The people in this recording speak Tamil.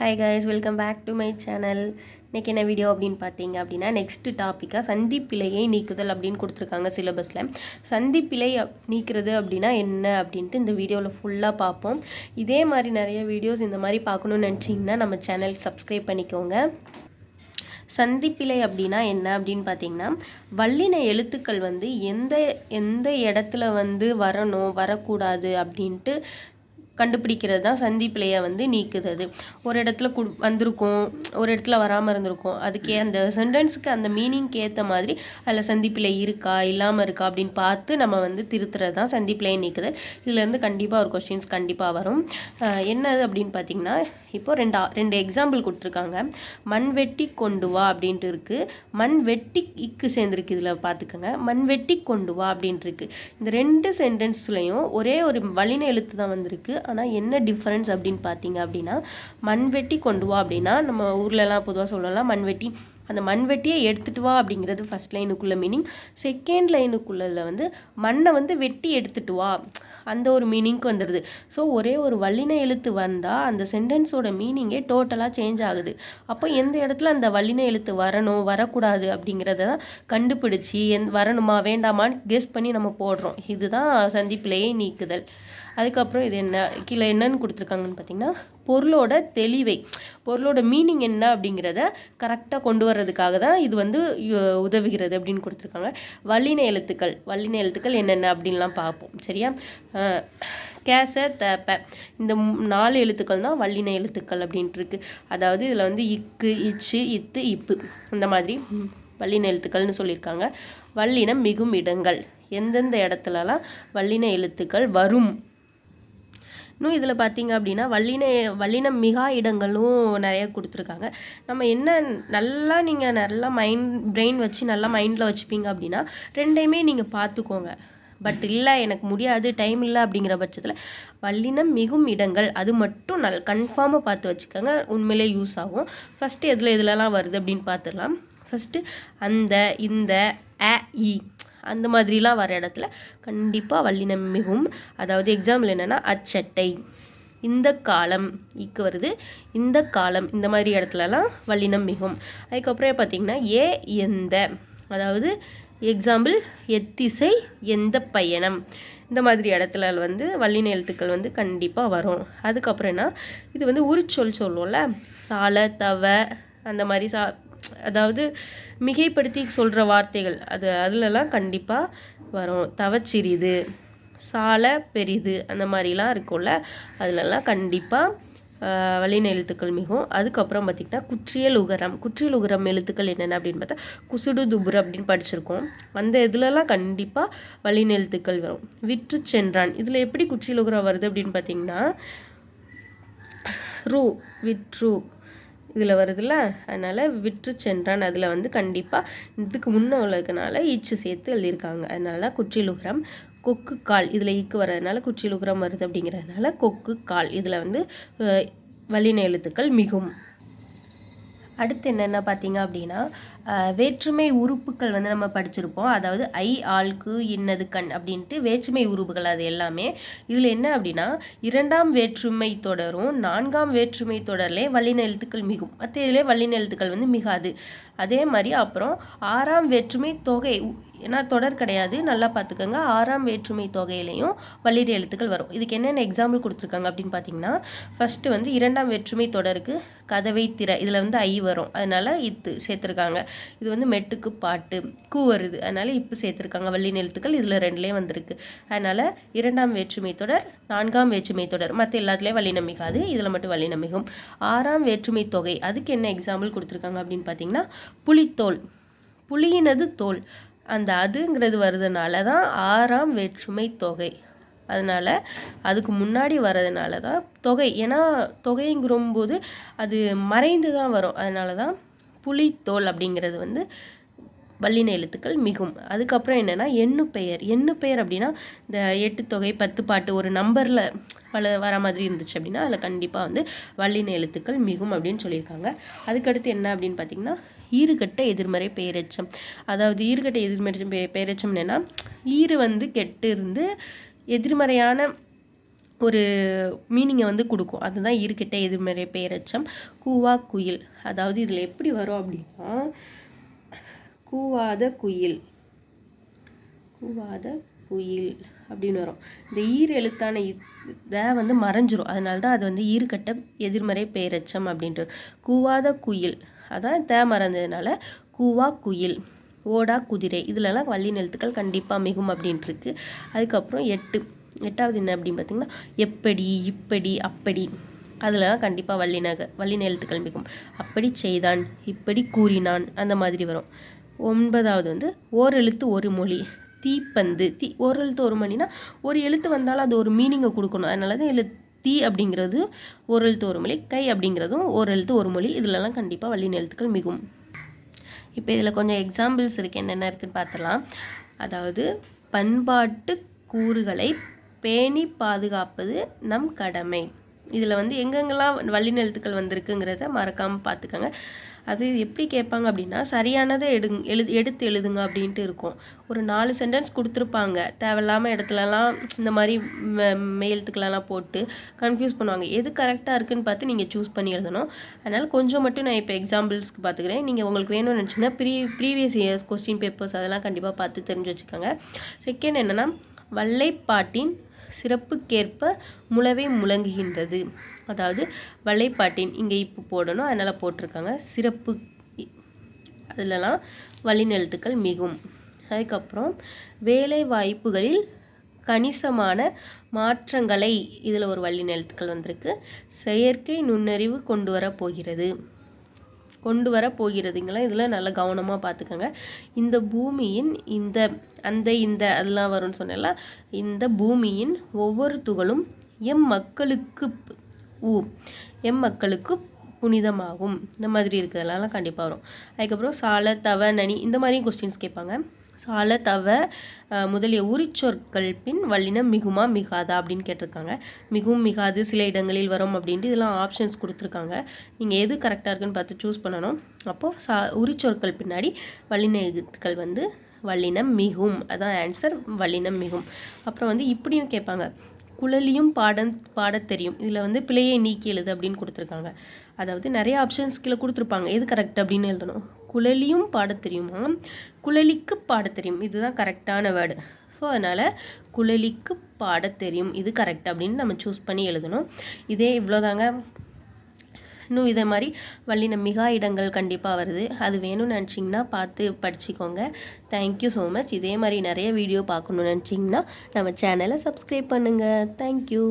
Hi guys welcome back to my channel இன்றைக்கி என்ன வீடியோ அப்படின்னு பார்த்தீங்க அப்படின்னா நெக்ஸ்ட்டு டாப்பிக்காக சந்திப்பிலையை நீக்குதல் அப்படின்னு கொடுத்துருக்காங்க சிலபஸில் சந்திப்பிலை நீக்கிறது அப்படின்னா என்ன அப்படின்ட்டு இந்த வீடியோவில் ஃபுல்லாக பார்ப்போம். இதே மாதிரி நிறைய வீடியோஸ் இந்த மாதிரி பார்க்கணுன்னு நினச்சிங்கன்னா நம்ம சேனல் சப்ஸ்கிரைப் பண்ணிக்கோங்க. சந்திப்பிலை அப்படின்னா என்ன அப்படின்னு பார்த்தீங்கன்னா வல்லின எழுத்துக்கள் வந்து எந்த எந்த இடத்துல வந்து வரணும் வரக்கூடாது அப்படின்ட்டு கண்டுபிடிக்கிறது தான் சந்திப்பிழையை வந்து நீக்குது அது ஒரு இடத்துல கு வந்திருக்கும் ஒரு இடத்துல வராமல் இருந்திருக்கும். அதுக்கே அந்த சென்டென்ஸுக்கு அந்த மீனிங்க்கு ஏற்ற மாதிரி அதில் சந்திப்பிழை இருக்கா? இல்லாமல் இருக்கா? அப்படின்னு பார்த்து நம்ம வந்து திருத்துறது தான் சந்திப்பிழையை நீக்குது. இதுலேருந்து கண்டிப்பாக ஒரு கொஸ்டின்ஸ் கண்டிப்பாக வரும். என்னது அப்படின்னு பார்த்தீங்கன்னா இப்போ ரெண்டு ரெண்டு எக்ஸாம்பிள் கொடுத்துருக்காங்க. மண் வெட்டி கொண்டு வா அப்படின்ட்டு இருக்குது மண் வெட்டி இக்கு சேர்ந்துருக்கு இதில் பார்த்துக்கோங்க மண் வெட்டி கொண்டு வா அப்படின்ட்டு இருக்குது இந்த ரெண்டு சென்டென்ஸ்லையும் ஒரே ஒரு வலின எழுத்து தான் வந்திருக்கு. ஆனால் என்ன டிஃப்ரென்ஸ் அப்படின்னு பார்த்தீங்க அப்படின்னா மண் வெட்டி கொண்டு வா அப்படின்னா நம்ம ஊர்லலாம் பொதுவாக சொல்லலாம் மண் வெட்டி அந்த மண்வெட்டியை எடுத்துட்டு வா அப்படிங்கிறது ஃபர்ஸ்ட் லைனுக்குள்ள மீனிங் செகண்ட் லைனுக்குள்ளதில் வந்து மண்ணை வந்து வெட்டி எடுத்துட்டு வா. அந்த ஒரு மீனிங்க்கு வந்துடுது ஸோ ஒரே ஒரு வல்லின எழுத்து வந்தால் அந்த சென்டென்ஸோட மீனிங்கே டோட்டலாக சேஞ்ச் ஆகுது. அப்போ எந்த இடத்துல அந்த வல்லின எழுத்து வரணும் வரக்கூடாது அப்படிங்கிறத தான் கண்டுபிடிச்சி எந் வரணுமா வேண்டாமான்னு கெஸ் பண்ணி நம்ம போடுறோம். இதுதான் சந்திப்பிலேயே நீக்குதல். அதுக்கப்புறம் இது என்ன கீழே என்னன்னு கொடுத்துருக்காங்கன்னு பார்த்தீங்கன்னா பொருளோட தெளிவை. பொருளோட மீனிங் என்ன அப்படிங்கிறத கரெக்டாக கொண்டு வர்றதுக்காக தான் இது வந்து உதவுகிறது அப்படின்னு கொடுத்துருக்காங்க. வல்லின எழுத்துக்கள். வல்லின எழுத்துக்கள் என்னென்ன அப்படின்லாம் பார்ப்போம். சரியா? கேச த இந்த நாலு எழுத்துக்கள் தான் வல்லின எழுத்துக்கள் அப்படின்ட்டு இருக்கு. அதாவது இதில் வந்து இக்கு இச்சு இத்து இப்பு. இந்த மாதிரி வல்லின எழுத்துக்கள்னு சொல்லியிருக்காங்க. வல்லினம் மிகும் இடங்கள் எந்தெந்த இடத்துலலாம் வல்லின எழுத்துக்கள் வரும்? இன்னும் இதில் பார்த்தீங்க அப்படின்னா வல்லின வல்லினம் மிகா இடங்களும் நிறைய கொடுத்துருக்காங்க. நம்ம என்ன நல்லா நீங்கள் நல்லா மைண்ட் பிரெயின் வச்சு நல்லா மைண்டில் வச்சுப்பீங்க அப்படின்னா ரெண்டையுமே நீங்கள் பார்த்துக்கோங்க பட் இல்லை எனக்கு முடியாது டைம் இல்லை அப்படிங்கிற பட்சத்தில் வல்லினம் மிகும் இடங்கள் அது மட்டும் நல் கன்ஃபார்மாக பார்த்து வச்சுக்கோங்க. உண்மையிலே யூஸ் ஆகும். ஃபஸ்ட்டு எதில் எதுலலாம் வருது அப்படின்னு பார்த்துடலாம் ஃபஸ்ட்டு அந்த இந்த அ இ. அந்த மாதிரிலாம் வர இடத்துல கண்டிப்பாக வல்லினம் மிகும் அதாவது எக்ஸாம்பிள் என்னென்னா அச்சட்டை. இந்த காலம் இக்கு வருது. இந்த காலம் இந்த மாதிரி இடத்துலலாம் வல்லினம் மிகும் அதுக்கப்புறம் பார்த்திங்கன்னா ஏ எந்த அதாவது எக்ஸாம்பிள் எத்திசை எந்த பயணம். இந்த மாதிரி இடத்துல வந்து வல்லின எழுத்துக்கள் வந்து கண்டிப்பாக வரும். அதுக்கப்புறம் என்ன? இது வந்து உரிச்சொல் சொல்லுவோம்ல சால தவ அந்த மாதிரி சா அதாவது மிகைப்படுத்தி சொல்கிற வார்த்தைகள் அது அதுலலாம் கண்டிப்பாக வரும். தவச்சிறிது சால பெரிது அந்த மாதிரிலாம் இருக்கும்ல அதுலலாம் கண்டிப்பாக வலின எழுத்துக்கள் மிகும் அதுக்கப்புறம் பார்த்திங்கன்னா குற்றியல் உகரம். குற்றியல் உகரம் எழுத்துக்கள் என்னென்ன அப்படின்னு பார்த்தா குசுடு துபுர அப்படின்னு படிச்சிருக்கோம். அந்த இதுலலாம் கண்டிப்பாக வலின எழுத்துக்கள் வரும். விற்று சென்றான். இதில் எப்படி குற்றியல் உகரம் வருது அப்படின்னு பார்த்தீங்கன்னா ரூ விற்று இதில் வருதுல்ல? அதனால் விற்று சென்றான். அதில் வந்து கண்டிப்பாக இதுக்கு முன்னே உள்ளதுனால ஈச்சு சேர்த்து எழுதியிருக்காங்க. அதனால தான் குற்றிலுகரம் கொக்கு கால் இதில் ஈக்கு வர்றதுனால குற்றிலுகரம் வருது அப்படிங்கிறதுனால கொக்கு கால். இதில் வந்து அஹ், வல்லின எழுத்துக்கள் மிகும். அடுத்து என்னென்ன பார்த்தீங்க அப்படின்னா வேற்றுமை உறுப்புகள் வந்து நம்ம படிச்சிருப்போம். அதாவது ஐ ஆள்கு இன்னது கண் அப்படின்ட்டு வேற்றுமை உறுப்புகள் அது எல்லாமே. இதில் என்ன அப்படின்னா இரண்டாம் வேற்றுமை தொடரும் நான்காம் வேற்றுமை தொடர்லே வல்லின எழுத்துக்கள் மிகும். மற்ற இதிலே வல்லின எழுத்துக்கள் வந்து மிகாது. அதே மாதிரி அப்புறம் ஆறாம் வேற்றுமை தொகை ஏன்னா தொடர் கிடையாது. நல்லா பார்த்துக்கோங்க ஆறாம் வேற்றுமை தொகையிலையும் வல்லின எழுத்துக்கள் வரும். இதுக்கு என்னென்ன எக்ஸாம்பிள் கொடுத்துருக்காங்க அப்படின்னு பார்த்தீங்கன்னா ஃபஸ்ட்டு வந்து இரண்டாம் வேற்றுமை தொடருக்கு கதவை திற. இதில் வந்து ஐ வரும். அதனால் இத்து சேர்த்துருக்காங்க. இது வந்து மெட்டுக்கு பாட்டு கூ வருது. அதனால் இப்பு சேர்த்துருக்காங்க வள்ளி எழுத்துக்கள். இதில் ரெண்டுலேயும் வந்திருக்கு. அதனால் இரண்டாம் வேற்றுமை தொடர் நான்காம் வேற்றுமை தொடர். மற்ற எல்லாத்துலேயும் வழி நம்பிக்காது. இதில் மட்டும் வழி நம்பிக்கும். ஆறாம் வேற்றுமை தொகை. அதுக்கு என்ன எக்ஸாம்பிள் கொடுத்துருக்காங்க அப்படின்னு பார்த்தீங்கன்னா புலித்தோல். புலியினது தோல். அந்த அதுங்கிறது வருதுனால தான் ஆறாம் வேற்றுமை தொகை. அதனால் அதுக்கு முன்னாடி வர்றதுனால தான் தொகை. ஏன்னா தொகைங்கிறம்போது அது மறைந்து தான் வரும். அதனால தான் புலித்தோல் அப்படிங்கிறது வந்து வல்லின எழுத்துக்கள் மிகும். அதுக்கப்புறம் என்னென்னா எண்ணு பெயர். எண்ணு பெயர் அப்படின்னா இந்த எட்டு தொகை பத்து பாட்டு ஒரு நம்பரில் பல வர மாதிரி இருந்துச்சு அப்படின்னா அதில் கண்டிப்பாக வந்து வல்லின எழுத்துக்கள் மிகும் அப்படின்னு சொல்லியிருக்காங்க. அதுக்கடுத்து என்ன அப்படின்னு பார்த்தீங்கன்னா ஈறுகட்ட எதிர்மறை பெயரெச்சம் அதாவது ஈறுகட்ட எதிர்மறை பெ- பெயரெச்சம் என்னென்னா ஈறு வந்து கெட்டு இருந்து எதிர்மறையான ஒரு மீனிங்கை வந்து கொடுக்கும். அதுதான் இருக்கிட்ட எதிர்மறை பெயரச்சம் கூவா குயில். அதாவது இதில் எப்படி வரும் அப்படின்னா கூவாத குயில். கூவாத குயில் அப்படின்னு வரும். இந்த ஈர் எழுத்தான இதை வந்து மறைஞ்சிரும். அதனால தான் அது வந்து ஈர்கட்ட எதிர்மறை பெயரச்சம் அப்படின்ட்டு. கூவாத குயில். அதான் தே மறந்ததுனால கூவா குயில் ஓடா குதிரை இதிலலாம் வள்ளி நெழுத்துக்கள் கண்டிப்பாக மிகும் அப்படின்ட்டுருக்கு அதுக்கப்புறம் எட்டு. எட்டாவது என்ன அப்படின்னு பார்த்தீங்கன்னா எப்படி இப்படி அப்படி. அதிலலாம் கண்டிப்பாக வள்ளி வள்ளின வள்ளி நிலத்துக்கள் மிகும். அப்படி செய்தான் இப்படி கூறினான் அந்த மாதிரி வரும். ஒன்பதாவது வந்து ஓர் எழுத்து ஒரு மொழி தீப்பந்து. தீ ஒரு எழுத்து ஒரு மணினா ஒரு எழுத்து வந்தாலும் அது ஒரு மீனிங்கை கொடுக்கணும். அதனால தான் எழுத்து தீ அப்படிங்கிறது ஒரு எழுத்து ஒரு மொழி கை அப்படிங்கிறதும் ஒரு எழுத்து ஒரு மொழி. இதிலலாம் கண்டிப்பாக வள்ளி எழுத்துக்கள் மிகும். இப்போ இதில் கொஞ்சம் எக்ஸாம்பிள்ஸ் இருக்குது என்னென்ன இருக்குன்னு பார்த்துலாம் அதாவது பண்பாட்டு கூறுகளை பேணி பாதுகாப்பது நம் கடமை. இதில் வந்து எங்கெங்கெல்லாம் வள்ளிநெழுத்துக்கள் வந்திருக்குங்கிறத மறக்காமல் பார்த்துக்கோங்க. அது எப்படி கேட்பாங்க அப்படின்னா சரியானதை எடு எழு எடுத்து எழுதுங்க அப்படின்ட்டு இருக்கும். ஒரு நாலு சென்டென்ஸ் கொடுத்துருப்பாங்க. தேவையில்லாமல் இடத்துலலாம் இந்த மாதிரி மெயில்த்துக்கெல்லாம் போட்டு கன்ஃபியூஸ் பண்ணுவாங்க. எது கரெக்டாக இருக்குன்னு பார்த்து நீங்கள் சூஸ் பண்ணி எழுதணும். அதனால் கொஞ்சம் மட்டும் நான் இப்போ எக்ஸாம்பிள்ஸ்க்கு பார்த்துக்கிறேன். நீங்கள் உங்களுக்கு வேணும்னு நினச்சிங்கன்னா pre previous years question papers அதெல்லாம் கண்டிப்பாக பார்த்து தெரிஞ்சு வச்சுக்கோங்க. செகண்ட் என்னென்னா வல்லைப்பாட்டின் சிறப்புக்கேற்ப முளவே முழங்குகின்றது. அதாவது வலைப்பாட்டின் இங்கே இப்போ போடணும் அதனால் போட்டிருக்காங்க. சிறப்பு அதிலலாம் வழிநெழுத்துக்கள் மிகும். அதுக்கப்புறம் வேலை வாய்ப்புகளில் கணிசமான மாற்றங்களை இதில் ஒரு வழிநெழுத்துக்கள் வந்திருக்கு. செயற்கை நுண்ணறிவு கொண்டு வர போகிறது. கொண்டு வர போகிறதுங்களாம் இதில் நல்லா கவனமாக பார்த்துக்கோங்க. இந்த பூமியின் இந்த அந்த இந்த அதெல்லாம் வரும்னு சொன்னல இந்த பூமியின் ஒவ்வொரு துகளும் எம் மக்களுக்கு ஊ எம் மக்களுக்கு புனிதமாகும். இந்த மாதிரி இருக்கிறதெல்லாம் கண்டிப்பாக வரும். அதுக்கப்புறம் சால தவ நனி இந்த மாதிரியும் கொஸ்டின்ஸ் கேட்பாங்க. சால தவ முதலிய உரிச்சொற்கள் பின் வல்லினம் மிகுமா மிகாதா அப்படின்னு கேட்டிருக்காங்க. மிகவும் மிகாது சில இடங்களில் வரும் அப்படின்ட்டு இதெல்லாம் ஆப்ஷன்ஸ் கொடுத்துருக்காங்க. நீங்கள் எது கரெக்டாக இருக்குன்னு பார்த்து சூஸ் பண்ணணும். அப்போது சா உரிச்சொற்கள் பின்னாடி வல்லினங்கள் வந்து வல்லினம் மிகும். அதான் ஆன்சர் வல்லினம் மிகும். அப்புறம் வந்து இப்படியும் கேட்பாங்க. குழலியும் பாட பாடத் தெரியும். இதில் வந்து பிழையை நீக்கி எழுது அப்படின்னு கொடுத்துருக்காங்க. அதாவது நிறைய ஆப்ஷன்ஸ் கீழே கொடுத்துருப்பாங்க. எது கரெக்ட் அப்படின்னு எழுதணும்? குழலியும் பாடத் தெரியுமா? குழலிக்கு பாடத் தெரியும். இதுதான் கரெக்டான வேர்டு ஸோ அதனால் குழலிக்கு பாடத் தெரியும். இது கரெக்ட் அப்படின்னு நம்ம சூஸ் பண்ணி எழுதணும். இதே இவ்வளோதாங்க இன்னும் இதே மாதிரி வள்ளின மிகா இடங்கள் கண்டிப்பாக வருது. அது வேணும்னு நினச்சிங்கன்னா பார்த்து படிச்சுக்கோங்க. தேங்க்யூ ஸோ மச் இதே மாதிரி நிறைய வீடியோ பார்க்கணுன்னு நினச்சிங்கன்னா நம்ம சேனலை சப்ஸ்கிரைப் பண்ணுங்கள் தேங்க்யூ